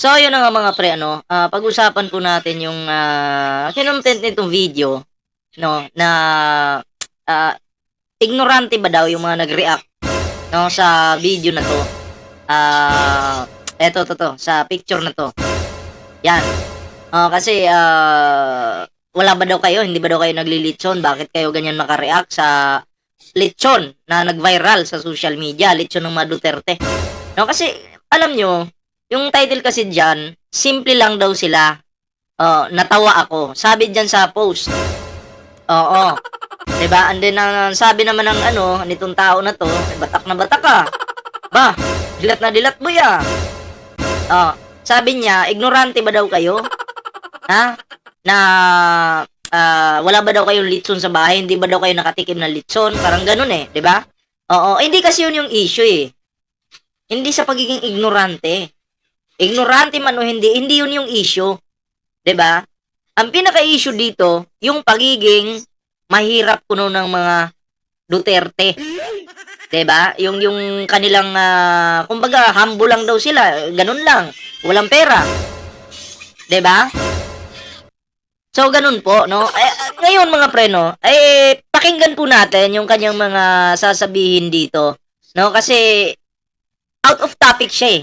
So, yun na nga mga pre, ano, ah, pag-usapan po natin yung ah, kinontent nitong video, no, na ah, ignorante ba daw yung mga nag-react, no, sa video na to. Ah, eto, to, to, sa picture na to. Yan. Ah, kasi, ah, wala ba daw kayo, hindi ba daw kayo naglilitson? Bakit kayo ganyan makareact sa lechon na nag-viral sa social media, lechon ng mga Duterte? No, kasi, alam nyo, yung title kasi dyan, simple lang daw sila. Oh, natawa ako. Sabi dyan sa post. Oo. 'Di ba? And then ang sabi naman ng ano, nitong tao na to, eh, batak na batak ka. Ba, dilat na dilat mo ya. Oh, sabi niya, ignorante ba daw kayo? Ha? Na ah, wala ba daw kayong litson sa bahay? Hindi ba daw kayo nakatikim ng litson? Parang ganun eh, 'di ba? Oo, hindi kasi yun yung issue eh. Hindi sa pagiging ignorante. Ignorante man o hindi, hindi yun yung issue. 'Di ba? Ang pinaka-issue dito, yung pagiging mahirap kuno ng mga Duterte. 'Di ba? Yung yung kanilang ah, kumbaga humble lang daw sila, ganun lang. Walang pera. 'Di ba? So ganun po, no? Eh, ngayon mga preno, eh pakinggan po natin yung kanyang mga sasabihin dito, no? Kasi out of topic siya eh.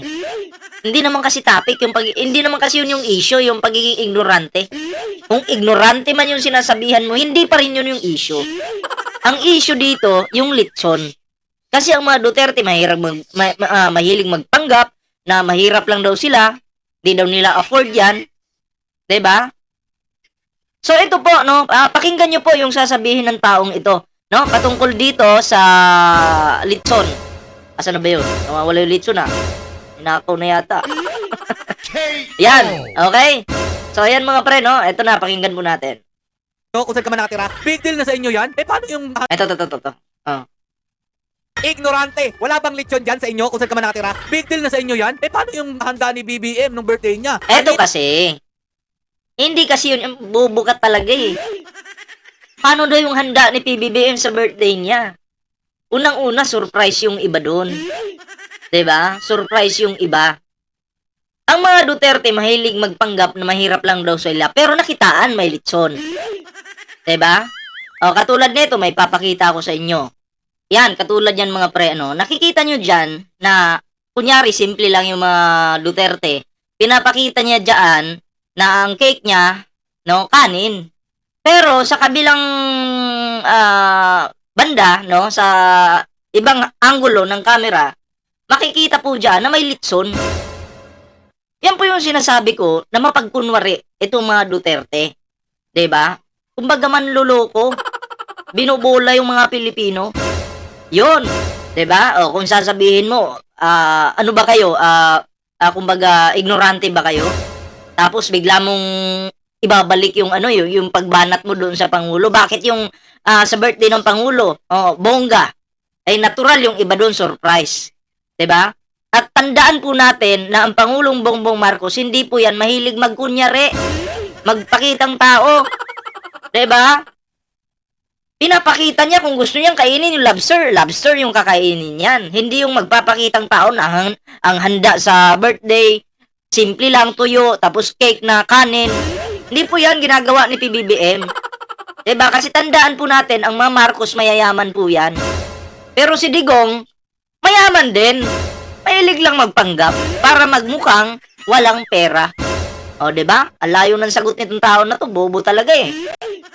Hindi naman kasi topic yung pag hindi naman kasi yun yung issue, yung pagiging ignorante. Kung ignorante man yung sinasabihan mo, hindi pa rin yun yung issue. Ang issue dito, yung litson. Kasi ang mga Duterte mahirap mag, ma, ma- ah, mahilig magpanggap na mahirap lang daw sila, di daw nila afford 'yan. 'Di ba? So ito po no, ah, pakinggan niyo po yung sasabihin ng taong ito, no? Patungkol dito sa litson. Asa na ba 'yun? Nawawala yung litson ah. Inakaw na yata. Yan, okay? So ayan mga pre, no? Ito na, pakinggan mo natin. No, kung saan ka man nakatira, big deal na sa inyo yan. Eh, paano yung ah, Ito, ito, ito, ito. Oh. ignorante? Wala bang lechon dyan sa inyo kung saan ka man nakatira? Big deal na sa inyo yan. Eh, paano yung handa ni BBM nung birthday niya? Eto kasi, hindi kasi yun, yung bubukat talaga eh. Paano daw yung handa ni PBBM sa birthday niya? Unang-una, surprise yung iba doon. 'Di ba? Surprise yung iba. Ang mga Duterte mahilig magpanggap na mahirap lang daw sila, pero nakitaan may litson. ba? O katulad nito, may papakita ako sa inyo. Yan, katulad yan mga pre, ano, nakikita nyo dyan na, kunyari, simple lang yung mga Duterte. Pinapakita niya dyan na ang cake niya, no, kanin. Pero sa kabilang ah, banda, no, sa ibang anggulo ng camera, makikita po dyan na may litson. Yan po yung sinasabi ko na mapagkunwari itong mga Duterte. ba? Kumbaga manluloko. Binubola yung mga Pilipino. 'Yon. 'Di ba? O kung sasabihin mo, ah, ano ba kayo? Ah, ah, kumbaga ignorante ba kayo? Tapos bigla mong ibabalik yung ano yung, yung pagbanat mo doon sa pangulo. Bakit yung ah, sa birthday ng pangulo? Oh, bongga. Ay natural yung iba doon surprise. 'Di ba? At tandaan po natin na ang Pangulong Bongbong Marcos, hindi po yan mahilig magkunyari, magpakitang tao. 'Di ba? Pinapakita niya kung gusto niyang kainin yung lobster, lobster yung kakainin niyan. Hindi yung magpapakitang tao na ang, ang handa sa birthday, simple lang tuyo, tapos cake na kanin. Hindi po yan ginagawa ni PBBM. 'Di ba? Kasi tandaan po natin, ang mga Marcos mayayaman po yan. Pero si Digong, mayaman din. Mahilig lang magpanggap para magmukhang walang pera. O, 'di ba? Alayo ng sagot nitong tao na 'to, bobo talaga eh.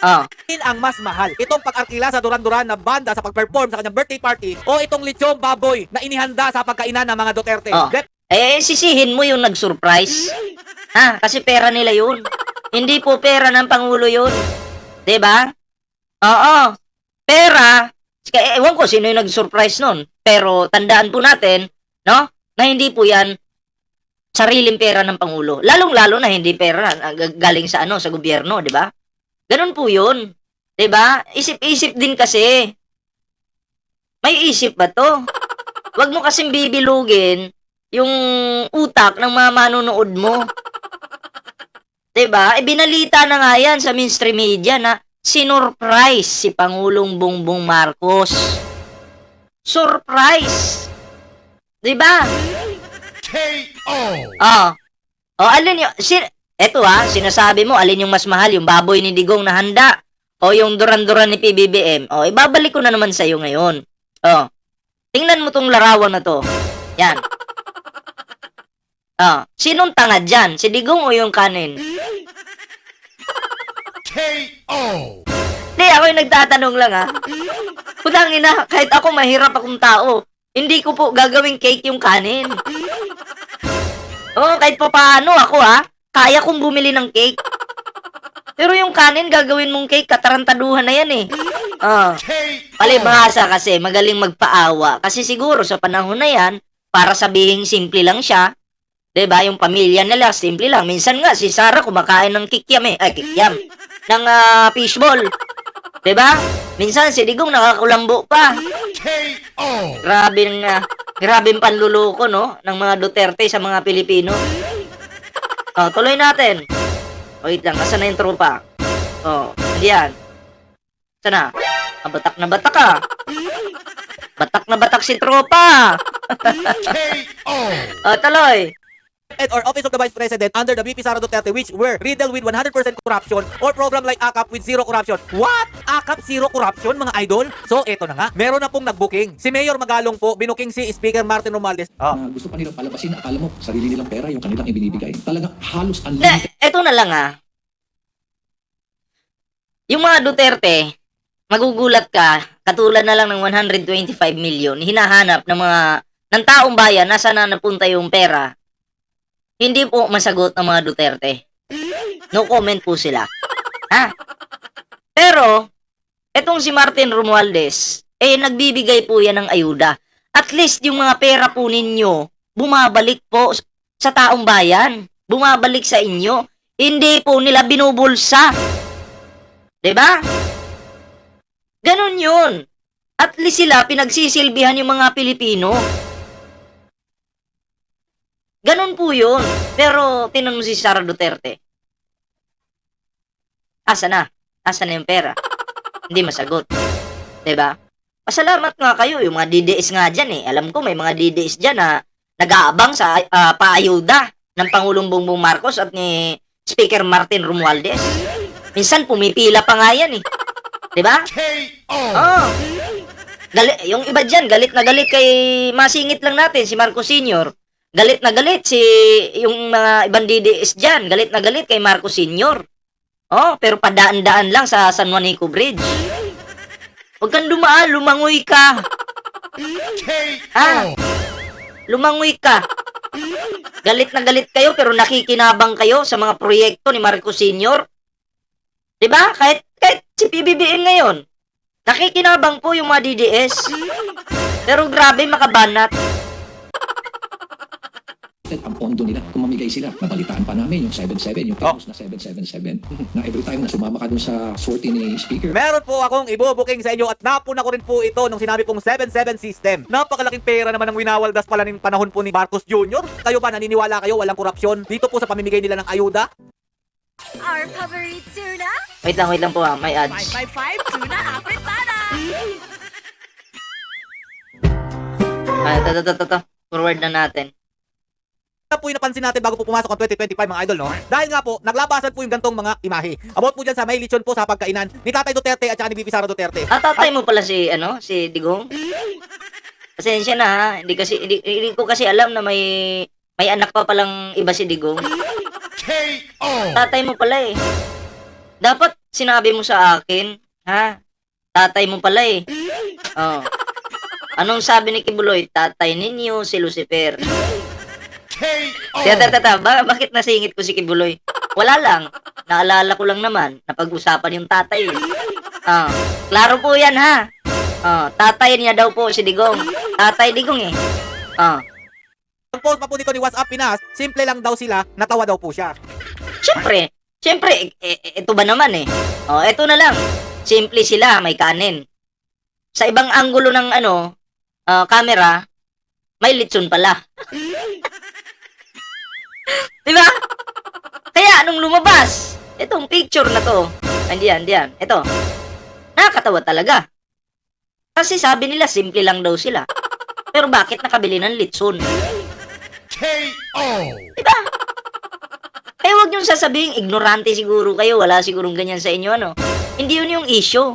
Oh, ang mas mahal? Itong pag-arkila sa Duran-Duran na banda sa pag-perform sa kanyang birthday party o itong lechong baboy na inihanda sa pagkainan ng mga Duterte? Oh. Dep- eh sisihin mo yung nag-surprise. Ha, kasi pera nila 'yun. Hindi po pera ng pangulo 'yun. 'Di ba? Oo. Pera, kaya ewan ko sino yung nag-surprise nun. Pero tandaan po natin, no? Na hindi po 'yan sariling pera ng pangulo. Lalong-lalo na hindi pera galing sa ano, sa gobyerno, 'di ba? Ganun po 'yun. 'Di ba? Isip-isip din kasi. May isip ba 'to? Huwag mo kasing bibilugin yung utak ng mga manonood mo. 'Di ba? E na nga 'yan sa mainstream media na sinurprise si Pangulong Bongbong Marcos. Surprise. 'Di ba? KO. Ah. O alin yung, sin, eto ha, sinasabi mo, alin yung mas mahal, yung baboy ni Digong na handa, o yung duran-duran ni PBBM. O, ibabalik ko na naman sa'yo ngayon. O, tingnan mo tong larawan na to. Yan. O, sinong tanga dyan? Si Digong o yung kanin? KO. Hindi, ako yung nagtatanong lang ha. Putang ina, kahit ako mahirap akong tao, hindi ko po gagawing cake yung kanin. Oo, kahit pa paano ako ha, kaya kong bumili ng cake. Pero yung kanin, gagawin mong cake, katarantaduhan na yan eh. KO. Palibhasa kasi, magaling magpaawa. Kasi siguro sa panahon na yan, para sabihin simple lang siya, 'Di ba Yung pamilya nila, simple lang. Minsan nga, si Sarah kumakain ng kikyam eh. Ay, kikyam. ng ah, fishball. Ba Minsan si Digong nakakulambo pa. KO. Grabe nga. Grabe ang panluloko, no? Ng mga Duterte sa mga Pilipino. Oh, tuloy natin. Wait lang, asan na yung tropa? Oh, yan. Sana? Ah, batak na batak ka. Batak na batak si tropa. KO. Oh, tuloy. And or Office of the Vice President under the VP Sara Duterte which were riddled with 100% corruption or program like AKAP with zero corruption. What? AKAP zero corruption mga idol? So eto na nga, meron na pong nag-booking. Si Mayor Magalong po, binuking si Speaker Martin Romualdez. Ah. na gusto pa nilang palabasin, akala mo sarili nilang pera yung kanilang ibinibigay. Talagang halos Na, unlimited eto na lang ah. Yung mga Duterte, magugulat ka, katulad na lang ng 125 million, hinahanap ng mga, ng taong bayan, nasa na napunta yung pera, hindi po masagot ng mga Duterte. No comment po sila. Ha? Pero, etong si Martin Romualdez, eh, nagbibigay po yan ng ayuda. At least yung mga pera po ninyo, bumabalik po sa taong bayan. Bumabalik sa inyo. Hindi po nila binubulsa. ba? Ganon yun. At least sila pinagsisilbihan yung mga Pilipino. Ganon po yun. Pero, tinan mo si Sara Duterte. Asa na? Asa na yung pera? Hindi masagot. ba? Pasalamat nga kayo, yung mga DDS nga dyan eh. Alam ko may mga DDS dyan na nag-aabang sa ah, paayuda ng Pangulong Bongbong Marcos at ni Speaker Martin Romualdez. Minsan pumipila pa nga yan eh. 'Di ba? KO. Oh. Galit, yung iba dyan, galit na galit kay masingit lang natin, si Marcos Senior. Galit na galit si yung mga ibang DDS dyan. Galit na galit kay Marcos Senior. Oh, pero padaan-daan lang sa San Juanico Bridge. Huwag kang dumaan, lumangoy ka. Ah. Lumangoy ka. Galit na galit kayo pero nakikinabang kayo sa mga proyekto ni Marcos Senior. 'Di ba? Kahit kahit si PBBM ngayon, nakikinabang po yung mga DDS. Pero grabe makabanat. Ang pondo nila. Kung mamigay sila, nabalitaan pa namin yung 77, yung famous na 777. Na every time na sumama ka dun sa sortie ni Speaker, Meron po akong ibubuking sa inyo at napuna ko rin po ito nung sinabi pong 7-7 system. Napakalaking pera naman ang winawaldas pala ng panahon po ni Marcos Jr. Kayo ba naniniwala kayo walang korupsyon dito po sa pamimigay nila ng ayuda? Our favorite tuna, Wait lang, wait lang po ah, may ads. 5x5 tuna afritada. Ah, ito, ito, ito, ito. Forward na natin. Ito po yung napansin natin bago po pumasok ang 2025 mga idol, no? Dahil nga po, naglabasan po yung gantong mga imahe. About po dyan sa may lechon po sa pagkainan ni Tatay Duterte at saka ni Bibi Sara Duterte. Ah, tatay mo pala si, ano, si Digong? Pasensya na ha, hindi kasi, hindi, hindi ko kasi alam na may, may anak pa palang iba si Digong. KO. Tatay mo pala eh. Dapat sinabi mo sa akin, ha? Tatay mo pala eh. Oh. Anong sabi ni Kibuloy? Tatay ninyo si Lucifer. KO. Tata, tata, ba, bakit nasingit ko si Kibuloy? Wala lang. Naalala ko lang naman, napag-usapan yung tatay eh. Oh. Klaro po yan ha. Oh, tatay niya daw po si Digong. Tatay Digong eh. Oh. Ang post pa po dito ni WhatsApp Pinas, simple lang daw sila, natawa daw po siya. Siyempre, siyempre, eh, eh, ito ba naman eh. Oh, ito na lang. Simple sila, may kanin. Sa ibang anggulo ng ano, ah, camera, may litson pala. Di ba? Kaya nung lumabas, itong picture na to, andiyan, andiyan, ito. Nakakatawa talaga. Kasi sabi nila, simple lang daw sila. Pero bakit nakabili ng litson? KO. niyong sasabihin, ignorante siguro kayo, wala sigurong ganyan sa inyo, ano? Hindi yun yung issue.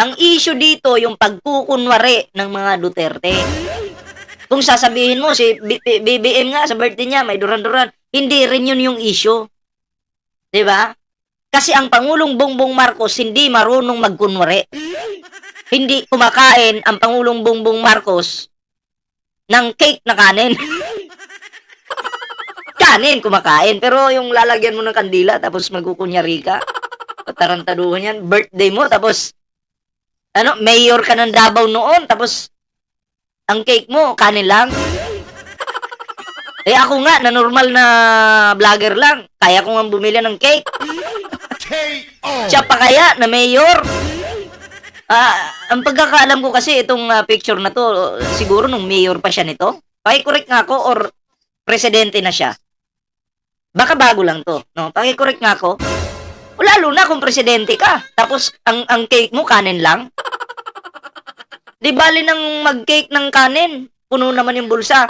Ang issue dito, yung pagkukunwari ng mga Duterte. Kung sasabihin mo, si B- B- BBM nga sa birthday niya, may duran-duran, hindi rin yun yung issue. 'Di ba? Kasi ang Pangulong Bongbong Marcos hindi marunong magkunwari. Hindi kumakain ang Pangulong Bongbong Marcos ng cake na kanin. kanin kumakain. Pero yung lalagyan mo ng kandila tapos magkukunyari ka. Tarantaduhan yan. Birthday mo tapos ano, mayor ka ng Davao noon tapos ang cake mo kanin lang. Eh ako nga na normal na vlogger lang. Kaya ko nga bumili ng cake. Siya pa kaya na mayor? Ah, ang pagkakaalam ko kasi itong ah, picture na to, siguro nung mayor pa siya nito. Paki-correct nga ako or presidente na siya. Baka bago lang to, no? Paki-correct nga ako. O lalo na kung presidente ka. Tapos ang ang cake mo kanin lang. Di bali nang mag-cake ng kanin. Puno naman yung bulsa.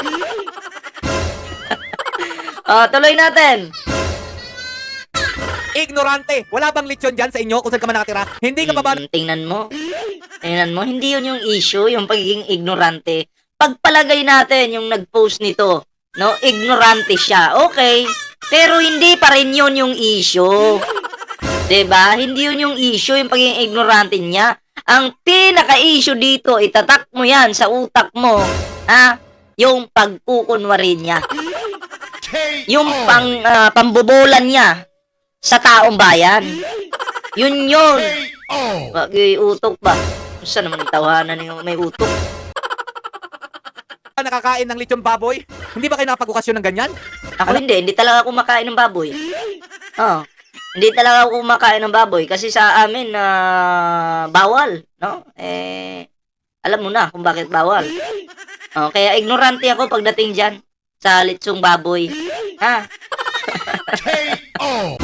Ah, tuloy natin. Ignorante. Wala bang lechon dyan sa inyo kung saan ka man nakatira? Hindi ka pa ba Mm, tingnan mo. Tingnan mo, hindi yun yung issue, yung pagiging ignorante. Pagpalagay natin yung nag-post nito, no? Ignorante siya. Okay. Pero hindi pa rin yun yung issue. 'Di ba? Hindi yun yung issue, yung pagiging ignorante niya. Ang pinaka-issue dito, itatak mo yan sa utak mo, ha? Yung pagkukunwari niya. Yung pang, ah, pambobolan niya sa taong bayan. Yun yun. Wag yung utok ba? Saan naman tawanan yung may utok? nakakain ng lechon baboy? Hindi ba kayo nakapag-okasyon ng ganyan? Ako hindi, hindi talaga ako makain ng baboy. Oh. Hindi talaga ako kumakain ng baboy kasi sa amin na bawal, no? Eh alam mo na kung bakit bawal. Oh, kaya ignorante ako pagdating diyan sa litsong baboy. Ha? KO.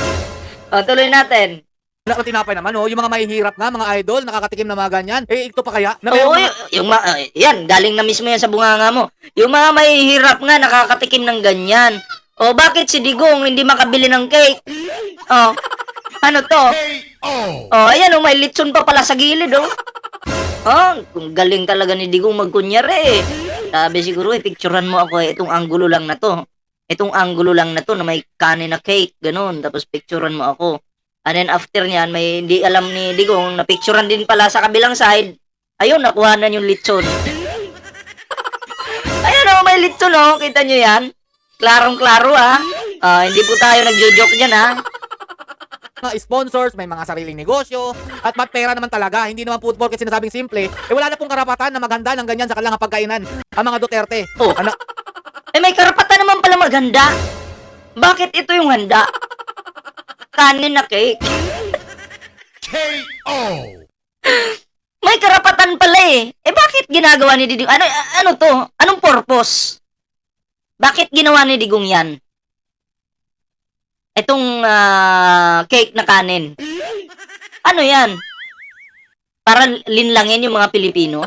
Oh, tuloy natin. Wala kang tinapay naman, oh. Yung mga mahihirap nga, mga idol, nakakatikim na mga ganyan. Eh, ito pa kaya? Na Oo, meron mga- yung ma- ah, yan, galing na mismo yan sa bunganga mo. Yung mga mahihirap nga, nakakatikim ng ganyan. O, bakit si Digong hindi makabili ng cake? Oh, ano to? Oh, ayan, oh, may litson pa pala sa gilid, oh. Oh, kung galing talaga ni Digong magkunyari, eh. Sabi siguro, eh, picturean mo ako, eh, itong anggulo lang na to. Itong anggulo lang na to na may kanin na cake, ganun. Tapos picturean mo ako. And then after niyan, may hindi alam ni Digong na picturean din pala sa kabilang side. Ayun, nakuha na yung litson. Ayun oh, may litson oh. Kita nyo yan? Klarong-klaro ah. Ah, hindi po tayo nagjo-joke dyan ah. mga sponsors, may mga sariling negosyo, at magpera naman talaga. Hindi naman football kasi sinasabing simple. Eh, wala na pong karapatan na maganda ng ganyan sa kanilang pagkainan. Ang mga Duterte. Oh. Ano, Eh, may karapatan naman pala maghanda. Bakit ito yung handa? Kanin na cake. KO. May karapatan pala eh. Eh, bakit ginagawa ni Digong? Ano, ano to? Anong purpose? Bakit ginawa ni Digong yan? Itong ah, cake na kanin. Ano yan? Para linlangin yung mga Pilipino?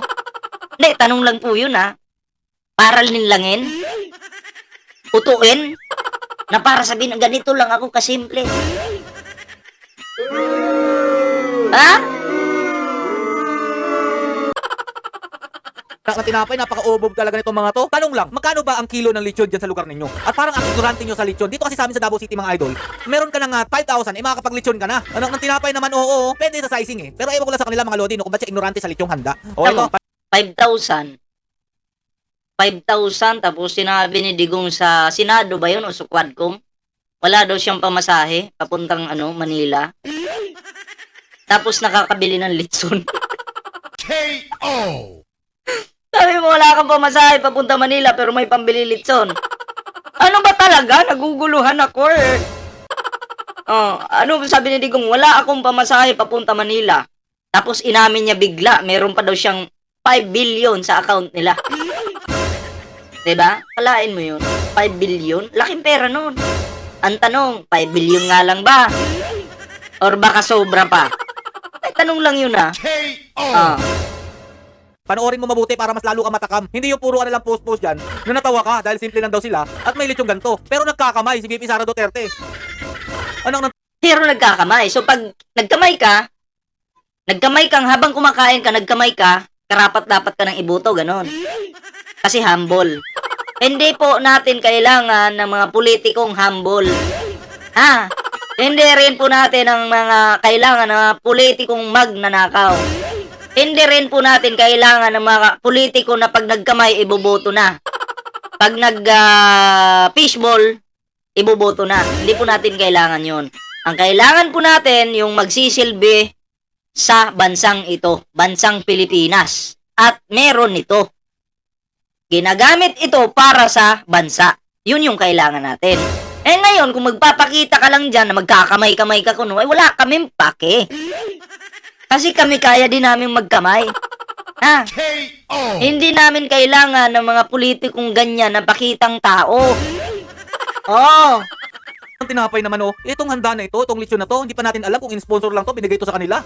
Hindi, tanong lang po yun ha. Para linlangin? Utuin? Na para sabihin, ganito lang ako kasimple. Ha? Na tinapay, napaka-ubog talaga nitong mga to. Tanong lang, magkano ba ang kilo ng lechon dyan sa lugar ninyo? At parang ang ignorante nyo sa lechon. Dito kasi sa amin sa Davao City mga idol, meron ka ng ah, 5,000, eh makakapag-lechon ka na. Ano, ng tinapay naman, oo, oo, pwede sa sizing eh. Pero ewan ko lang sa kanila mga lodi, no, kung ba't siya ignorante sa lechong handa. O ito, Tama. 5,000. 5,000 tapos sinabi ni Digong sa Senado ba yun o sa Quadcom? Wala daw siyang pamasahe papuntang ano, Manila. Tapos nakakabili ng litson. KO. Sabi mo wala kang pamasahe papunta Manila pero may pambili litson. Ano ba talaga? Naguguluhan ako eh. Oh, ano sabi ni Digong? Wala akong pamasahe papunta Manila. Tapos inamin niya bigla, meron pa daw siyang 5 billion sa account nila. 'Di ba? Kalain mo 'yun. 5 billion? Laking pera noon. Ang tanong, 5 billion nga lang ba? Or baka sobra pa? Ay, tanong lang 'yun ah. KO. Panoorin mo mabuti para mas lalo ka matakam. Hindi yung puro ano lang post-post dyan na natawa ka dahil simple lang daw sila at may lechong ganto. Pero nagkakamay si VP Sara Duterte. Anong Pero nagkakamay. So pag nagkamay ka, nagkamay kang habang kumakain ka, nagkamay ka, karapat dapat ka ng ibuto, ganon. Kasi humble. Hindi po natin kailangan ng mga politikong humble. Ha? Hindi rin po natin ang mga kailangan ng mga politikong magnanakaw. Hindi rin po natin kailangan ng mga politiko na pag nagkamay, iboboto na. Pag nag ah, fishball, iboboto na. Hindi po natin kailangan yon. Ang kailangan po natin yung magsisilbi sa bansang ito, bansang Pilipinas. At meron ito. Ginagamit ito para sa bansa. Yun yung kailangan natin. Eh ngayon, kung magpapakita ka lang dyan na magkakamay-kamay ka kuno, ay wala kaming pake. Kasi kami kaya din namin magkamay. Ha? Hindi namin kailangan ng mga politikong ganyan na pakitang tao. Oh, Ang tinapay naman oh, itong handa na ito, itong lechon na to, hindi pa natin alam kung in-sponsor lang to, binigay ito sa kanila.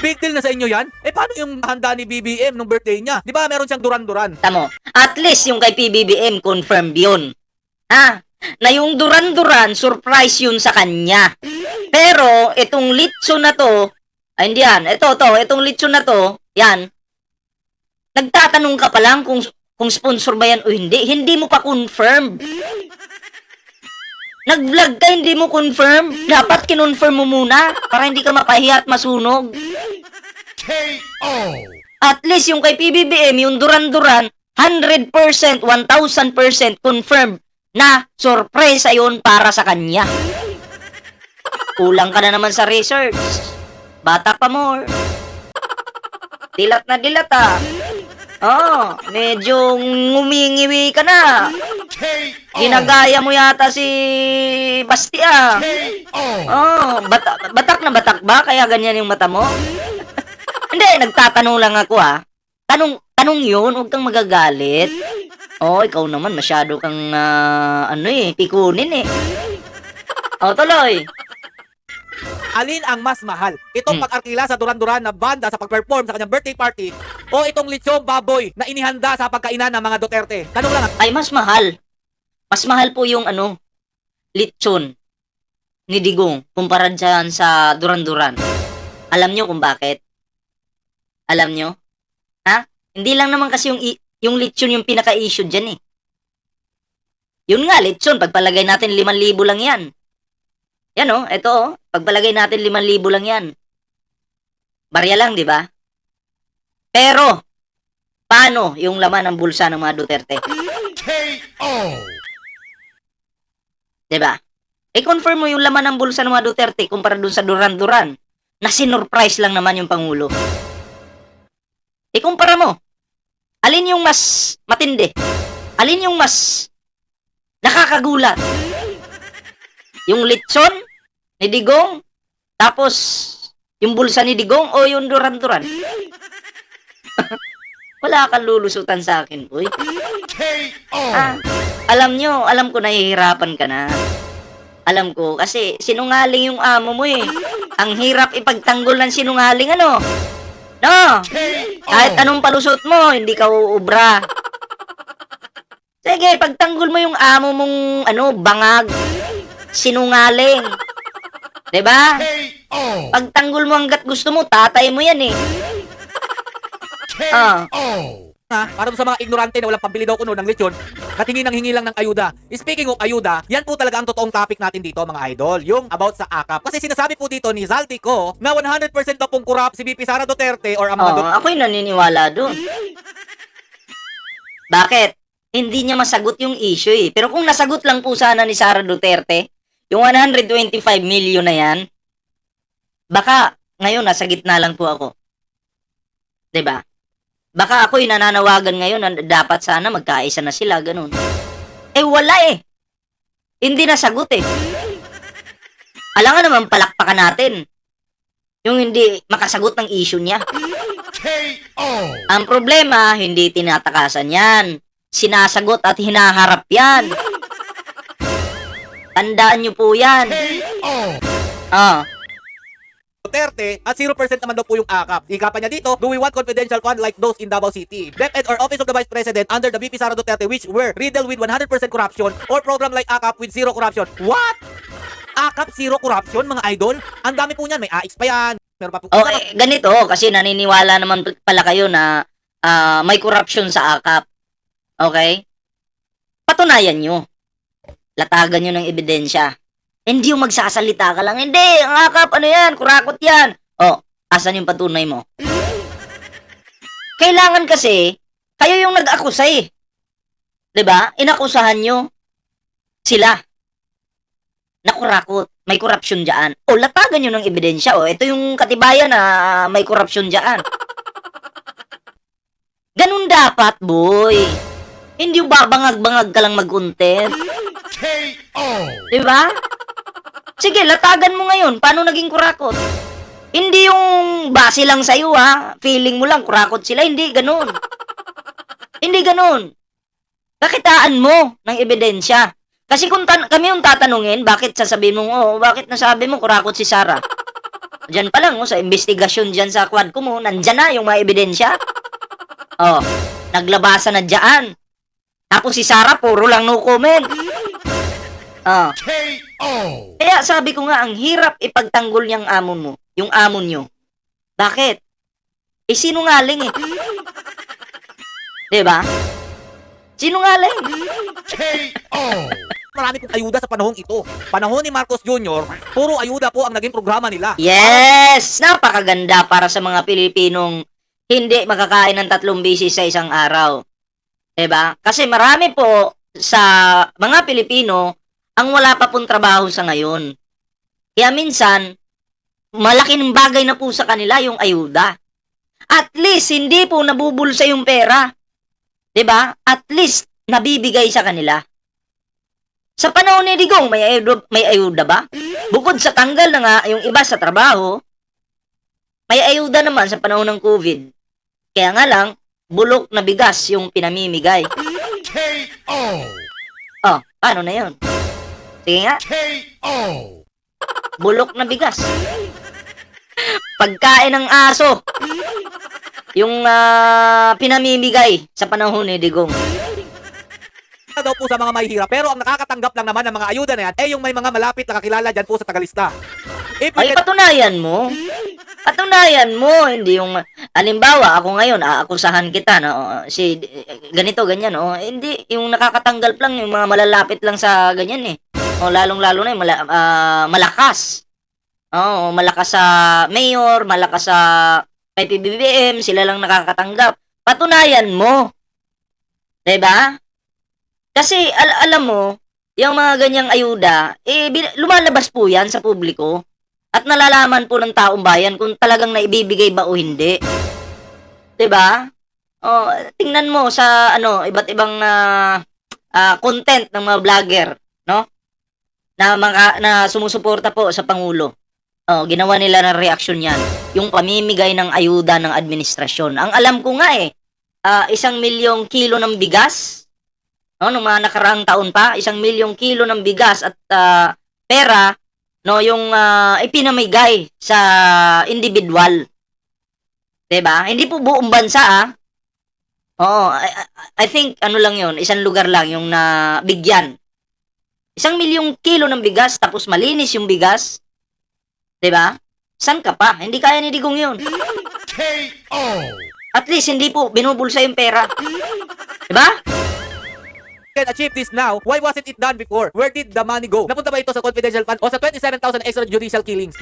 Big deal na sa inyo yan? Eh paano yung handa ni BBM nung birthday niya? Di ba meron siyang duran-duran? tamo. At least yung kay PBBM confirmed yun. Ha? Na yung duran-duran, surprise yun sa kanya. Pero, itong litso na to, ay hindi yan, ito, to, itong litso na to, yan, nagtatanong ka pa lang kung, kung sponsor ba yan o hindi. Hindi mo pa confirm. Nag-vlog ka, hindi mo confirm. Dapat kinonfirm mo muna para hindi ka mapahiya at masunog. KO. At least yung kay PBBM, yung Duran-Duran, 100%, 1,000% confirmed na sorpresa yun para sa kanya. Kulang ka na naman sa research. Bata pa more. Dilat na dilat ah. Oh, medyo ngumingiwi ka na. Ginagaya mo yata si Bastia. KO. Oh, bata- batak na batak ba? Kaya ganyan yung mata mo? Hindi, nagtatanong lang ako ah. Tanong, tanong yun, huwag kang magagalit. Oh, ikaw naman, masyado kang, ah, ano eh, pikunin eh. Oh, tuloy. Alin ang mas mahal? Itong Hmm. pag-arkila sa duran-duran na banda sa pag-perform sa kanyang birthday party o itong lechong baboy na inihanda sa pagkainan ng mga Duterte? Tanong lang. Ay, mas mahal. Mas mahal po yung, ano, lechon ni Digong kumpara dyan sa Duran-Duran. Alam nyo kung bakit? Alam nyo? Ha? Hindi lang naman kasi yung, yung lechon yung pinaka-issue dyan eh. Yun nga, lechon. Pagpalagay natin 5,000 lang yan. Yan oh, eto oh. Pagpalagay natin 5,000 lang yan. Barya lang, di ba? Pero, paano yung laman ng bulsa ng mga Duterte? KO. 'Di ba? I-confirm mo yung laman ng bulsa ng mga Duterte kumpara dun sa Duran-Duran na sinurprise lang naman yung Pangulo. Ikumpara mo. Alin yung mas matindi? Alin yung mas nakakagulat? Yung litson ni Digong? Tapos, yung bulsa ni Digong o yung Duran-Duran? Wala kang lulusutan sa akin, boy. Ah, alam nyo, alam ko nahihirapan ka na. Alam ko, kasi sinungaling yung amo mo eh. Ang hirap ipagtanggol ng sinungaling ano. No, kahit anong palusot mo, hindi ka uubra. Sige, pagtanggol mo yung amo mong ano, bangag, sinungaling. 'Di ba? Pagtanggol mo hanggat gusto mo, tatay mo yan eh. Ah. Ha? Para sa mga ignorante na walang pambili daw kuno ng lechon, at hingi ng hingi lang ng ayuda. Speaking of ayuda, yan po talaga ang totoong topic natin dito mga idol, yung about sa AKAP. Kasi sinasabi po dito ni Zaldico na 100% daw pong kurap si VP Sara Duterte or ang mga Duterte. ako'y naniniwala doon. Bakit? Hindi niya masagot yung issue eh. Pero kung nasagot lang po sana ni Sara Duterte, yung 125 million na yan, baka ngayon nasa gitna lang po ako. 'Di ba? Baka ako'y nananawagan ngayon na dapat sana magkaisa na sila, ganun. Eh wala eh. Hindi nasagot eh. Alangan naman palakpakan natin. Yung hindi makasagot ng issue niya. KO. Ang problema, hindi tinatakasan yan. Sinasagot at hinaharap yan. Tandaan nyo po yan. KO. Ah, Duterte at 0% naman daw po yung AKAP. Ika pa niya dito, do we want confidential fund like those in Davao City? DepEd or Office of the Vice President under the VP Sara Duterte which were riddled with 100% corruption or program like AKAP with zero corruption. What? AKAP zero corruption mga idol? Ang dami po niyan, may AX pa yan. Meron pa po. Okay, ganito kasi naniniwala naman pala kayo na ah, may corruption sa AKAP. Okay? Patunayan nyo. Latagan nyo ng ebidensya. Hindi yung magsasalita ka lang. Hindi, ang AKAP, ano yan? Kurakot yan. Oh, asan yung patunay mo? Kailangan kasi, kayo yung nag-akusa eh. ba? Inakusahan nyo sila na kurakot. May corruption dyan. O, latagan nyo ng ebidensya. O, ito yung katibayan na may corruption dyan. Ganun dapat, boy. Hindi yung babangag-bangag ka lang mag-content. KO. Di ba? Sige, latagan mo ngayon. Paano naging kurakot? Hindi yung base lang sa'yo, ha? Feeling mo lang, kurakot sila. Hindi, ganun. Hindi ganun. Kakitaan mo ng ebidensya. Kasi kung tan- kami yung tatanungin, bakit sasabihin mo, oh, bakit nasabi mo kurakot si Sarah? Diyan pa lang, oh, sa investigasyon dyan sa quad ko mo, nandyan na yung mga ebidensya. Oh, naglabasan na dyan. Tapos si Sarah, puro lang no comment. Oh, KO. kaya sabi ko nga, ang hirap ipagtanggol niyang amon mo, yung amon nyo. Bakit? Eh, sinungaling eh. Diba? Sinungaling. KO. Marami pong ayuda sa panahong ito. Panahon ni Marcos Jr., puro ayuda po ang naging programa nila. Yes! Napakaganda para sa mga Pilipinong hindi makakain ng tatlong bisis sa isang araw. 'Di ba? Kasi marami po sa mga Pilipino ang wala pa pong trabaho sa ngayon. Kaya minsan, malaking bagay na po sa kanila yung ayuda. At least, hindi po nabubulsa yung pera. ba? At least, nabibigay sa kanila. Sa panahon ni Digong, may ayuda, may ayuda ba? Bukod sa tanggal na nga yung iba sa trabaho, may ayuda naman sa panahon ng COVID. Kaya nga lang, bulok na bigas yung pinamimigay. KO. Oh, paano na yun? Sige nga, KO. bulok na bigas. Pagkain ng aso. Yung ah, pinamimigay sa panahon ni Digong. na daw po sa mga mahihirap. Pero ang nakakatanggap lang naman ng mga ayuda na yan, eh yung may mga malapit na kakilala dyan po sa Tagalista. If we Ay, can- patunayan mo. Patunayan mo, hindi yung halimbawa ako ngayon aakusahan kita no si ganito ganyan oh hindi yung nakakatanggal lang yung mga malalapit lang sa ganyan eh. Oh lalong-lalo na yung mala- ah, malakas. Oh, malakas sa mayor, malakas sa kay PBBM, sila lang nakakatanggap. Patunayan mo. 'Di ba? Kasi al- alam mo, yung mga ganyang ayuda, eh lumalabas po 'yan sa publiko. At nalalaman po ng taong bayan kung talagang naibibigay ba o hindi. 'Di ba? Oh, tingnan mo sa ano, iba't ibang ah, ah, content ng mga vlogger, no? Na mga na sumusuporta po sa pangulo. Oh, ginawa nila ng reaksyon 'yan. Yung pamimigay ng ayuda ng administrasyon. Ang alam ko nga eh, ah, isang milyong kilo ng bigas, no, nung mga nakaraang taon pa, isang milyong kilo ng bigas at ah, pera no yung ah, ipinamigay sa individual 'di ba hindi po buong bansa ah oo I- I think ano lang yon isang lugar lang yung nabigyan isang milyong kilo ng bigas tapos malinis yung bigas. Ba san ka pa? Hindi kaya ni Digong yun. KO. at least hindi po binubulsa yung pera. 'di ba can achieve this now, why wasn't it done before? Where did the money go? Napunta ba ito sa confidential fund o sa 27,000 extrajudicial killings?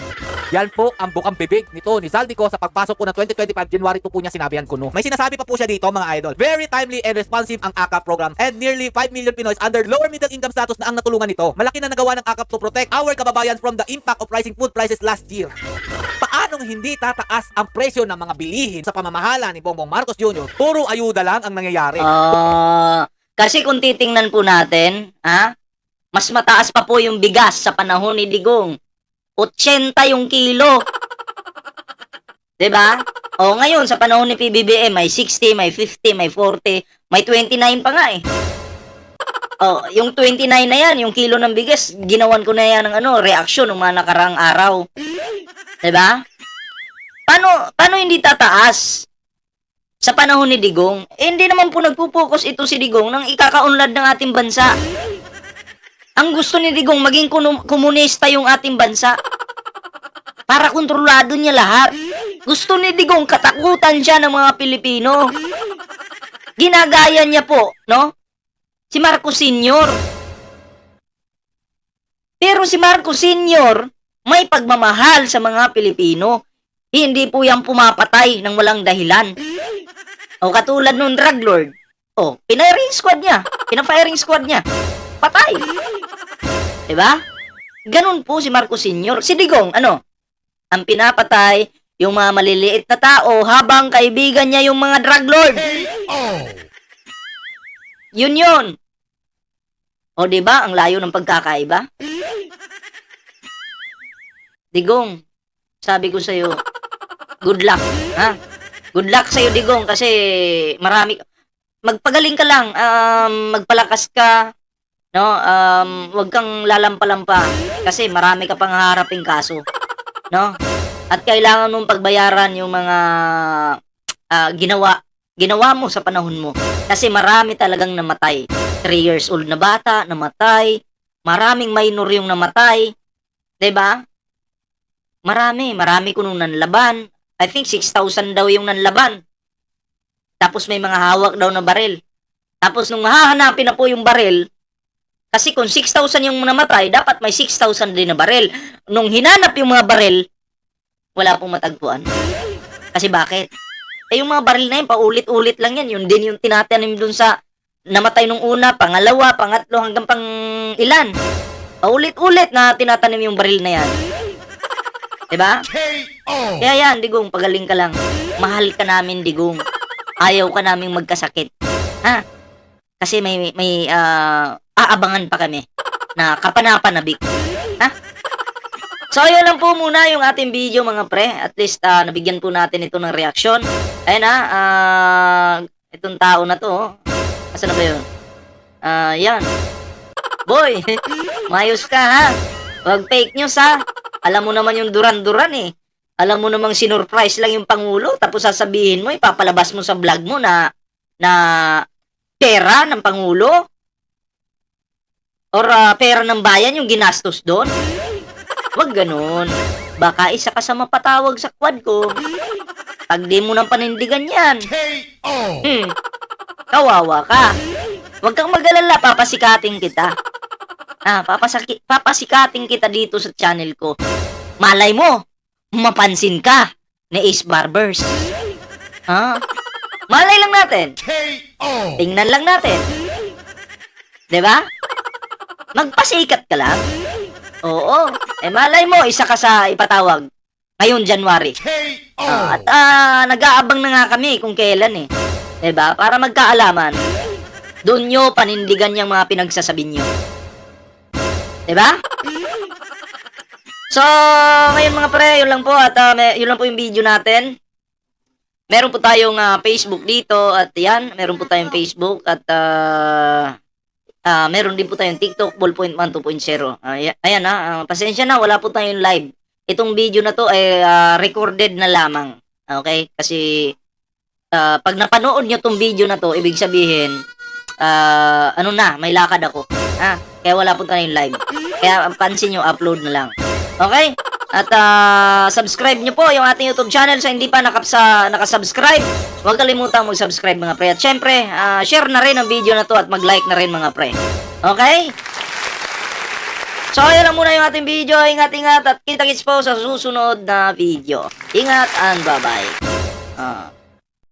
Yan po ang bukang bibig nito ni Saldico sa pagpasok po ng 2025 January 2 po niya sinabi yan kuno. May sinasabi pa po siya dito mga idol. Very timely and responsive ang AKAP program and nearly 5 million Pinoys under lower middle income status na ang natulungan nito. Malaki na nagawa ng AKAP to protect our kababayan from the impact of rising food prices last year. Paanong hindi tataas ang presyo ng mga bilihin sa pamamahala ni Bongbong Marcos Jr.? Puro ayuda lang ang nangyayari. Ah, kasi kung titingnan po natin, ha, mas mataas pa po yung bigas sa panahon ni Digong. 80 yung kilo. 'Di ba? O ngayon sa panahon ni PBBM may 60, may 50, may 40, may 29 pa nga eh. Oh, yung 29 na yan, yung kilo ng bigas, ginawan ko na yan ng ano, reaksyon ng mga nakaraang araw. 'Di ba? paano, paano hindi tataas? Sa panahon ni Digong, eh, hindi naman po nagpo-focus ito si Digong ng ikakaunlad ng ating bansa. Ang gusto ni Digong, maging komunista yung ating bansa. Para kontrolado niya lahat. Gusto ni Digong, katakutan siya ng mga Pilipino. Ginagaya niya po, no? Si Marcos Sr. Pero si Marcos Sr. may pagmamahal sa mga Pilipino. Hindi po yan pumapatay ng walang dahilan. O katulad nung drug lord. O, pinaring squad niya. Pina-firing squad niya. Patay. Diba? Ganun po si Marcos Sr. Si Digong, ano? Ang pinapatay, yung mga maliliit na tao habang kaibigan niya yung mga drug lord. KO. Yun yun. O, di ba Ang layo ng pagkakaiba? Digong, sabi ko sa'yo, good luck, ha? Good luck sa'yo, Digong, kasi marami, magpagaling ka lang, um, magpalakas ka, no? Um, wag kang lalampalampa, kasi marami ka pang haharaping kaso, no? At kailangan mong pagbayaran yung mga ah, ginawa, ginawa mo sa panahon mo. Kasi marami talagang namatay. 3 years old na bata, namatay. Maraming minor yung namatay. 'Di ba? Marami, marami ko nung nanlaban. I think 6,000 daw yung nanlaban. Tapos may mga hawak daw na baril. Tapos nung hahanapin na po yung baril, kasi kung 6,000 yung namatay, dapat may 6,000 din na baril. Nung hinanap yung mga baril, wala pong matagpuan. Kasi bakit? Eh yung mga baril na yun, paulit-ulit lang yan. Yun din yung tinatanim dun sa namatay nung una, pangalawa, pangatlo, hanggang pang ilan. Paulit-ulit na tinatanim yung baril na yan. Diba? Kaya yan, Digong, pagaling ka lang. Mahal ka namin, Digong. Ayaw ka naming magkasakit. Ha? Kasi may, may ah, aabangan pa kami na kapanapanabik. Ha? So, ayun lang po muna yung ating video, mga pre. At least, ah, nabigyan po natin ito ng reaksyon. Ayun na, ah, itong tao na to, oh. Asan na ba yun? Ah, yan. Boy, mayos ka, ha? Wag fake news, ha? Alam mo naman yung duran-duran, eh. Alam mo namang sinurprise lang yung Pangulo, tapos sasabihin mo, ipapalabas mo sa vlog mo na, na pera ng Pangulo? Or ah, pera ng bayan yung ginastos doon? Wag ganun. Baka isa ka sa mapatawag sa quad ko. Pag di mo nang panindigan yan, hmm, kawawa ka. Huwag kang mag-alala, papasikating kita. Ah, papasaki, papasikating kita dito sa channel ko. Malay mo, mapansin ka ni Ace Barbers. Ha? Malay lang natin. KO. Tingnan lang natin. 'Di ba? Magpasikat ka lang. Oo. Eh malay mo, isa ka sa ipatawag. Ngayon, January. KO. Ah, at ah, nag-aabang na nga kami kung kailan eh. 'Di ba? Para magkaalaman. Doon nyo panindigan yung mga pinagsasabi nyo. 'Di ba? So, ngayon mga pre, yun lang po at may- yun lang po yung video natin. Meron po tayong ah, Facebook dito at yan, meron po tayong Facebook at ah, ah, meron din po tayong TikTok ballpoint man 2.0. Ah, ya- ayan na, ah, pasensya na, wala po tayong live. Itong video na to ay ah, recorded na lamang. Okay? Kasi ah, pag napanood nyo tong video na to, ibig sabihin, ah, ano na, may lakad ako. Ah, kaya wala po tayong live. Kaya pansin nyo, upload na lang. Okay? At ah, subscribe nyo po yung ating YouTube channel sa hindi pa nakapsa, nakasubscribe. Huwag kalimutan mag-subscribe mga pre. At syempre, ah, share na rin ang video na to at mag-like na rin mga pre. Okay? So, ayun lang muna yung ating video. Ingat-ingat at kita-kits po sa susunod na video. Ingat and bye-bye. Ah.